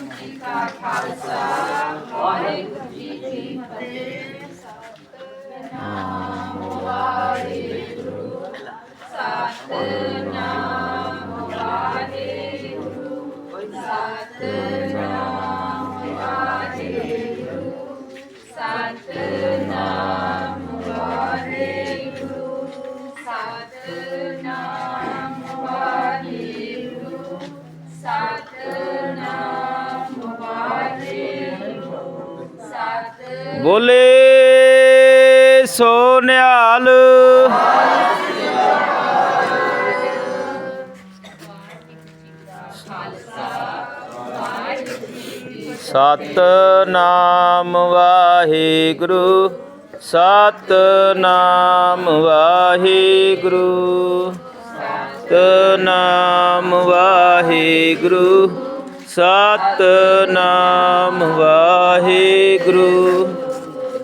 ਜੀ ਕਾ ਖਾਲਸਾ ਵਾਹਿਗੁਰੂ ਜੀ ਕੀ ਫਤਿਹ ਸਤਿਨਾਮ ਵਾਹਿਗੁਰੂ ਸਤਿਨਾਮ ਵਾਹਿਗੁਰੂ ਸਤਿਨਾਮ ਵਾਹਿਗੁਰੂ ਸਤਿਨਾਮ ਬੋਲੇ ਸੋ ਨਿਹਾਲ। ਸਤਨਾਮ ਵਾਹਿਗੁਰੂ ਸਤਨਾਮ ਵਾਹਿਗੁਰੂ। ਸਤਨਾਮ ਵਾਹਿਗੁਰੂ ਸਤਨਾਮ ਵਾਹਿਗੁਰੂ।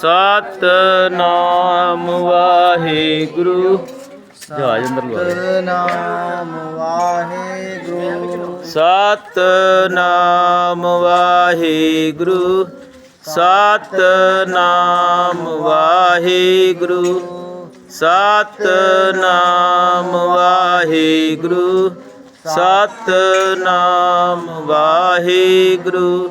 ਸਤਨਾਮ ਵਾਹਿਗੁਰੂ। ਜਹਾਜ ਅੰਦਰ ਲਵਾ ਨਾਮ ਵਾਹਿਗੁਰੂ। ਸਤਨਾਮ ਵਾਹਿਗੁਰੂ। ਸਤਨਾਮ ਵਾਹਿਗੁਰੂ। ਸਤਨਾਮ ਵਾਹਿਗੁਰੂ। ਸਤਨਾਮ ਵਾਹਿਗੁਰੂ।